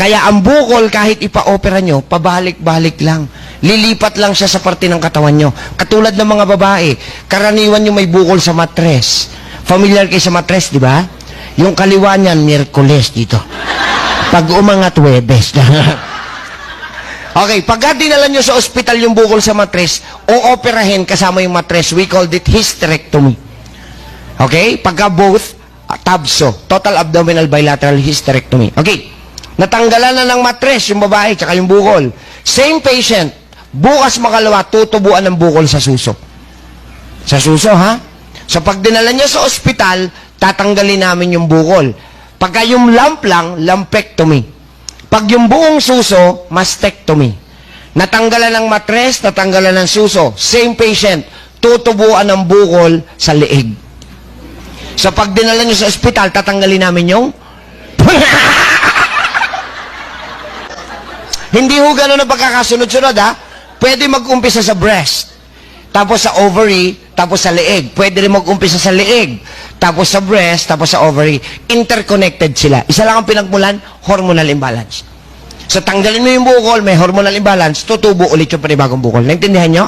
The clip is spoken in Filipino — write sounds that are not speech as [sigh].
Kaya ang bukol, kahit ipa-opera nyo, pabalik-balik lang. Lilipat lang siya sa parte ng katawan nyo. Katulad ng mga babae, karaniwan yung may bukol sa matres. Familiar kayo sa matres, di ba? Yung kaliwa niyan, Miyerkules dito. Pag umangat, Webes. [laughs] okay, pagka dinala nyo sa ospital yung bukol sa matres, o operahin kasama yung matres, we called it hysterectomy. Okay? Pagka both, tabso, total abdominal bilateral hysterectomy. Okay. Natanggalan na ng matres yung babae tsaka yung bukol. Same patient, bukas makalawa, tutubuan ng bukol sa suso. Sa suso, ha? So pag dinala niya sa ospital, tatanggalin namin yung bukol. Pagka yung lump lang, lumpectomy. Pag yung buong suso, mastectomy. Natanggalan ng matres, natanggalan ng suso. Same patient, tutubuan ng bukol sa leeg. So pag dinala niyo sa ospital, tatanggalin namin yung... Hindi ho ganun ang pagkakasunod-sunod ha. Pwede mag-umpisa sa breast, tapos sa ovary, tapos sa leeg. Pwede rin mag-umpisa sa leeg, tapos sa breast, tapos sa ovary. Interconnected sila. Isa lang ang pinagmulan, hormonal imbalance. So tanggalin mo yung bukol, may hormonal imbalance, tutubo ulit yung panibagong bukol. Naintindihan nyo?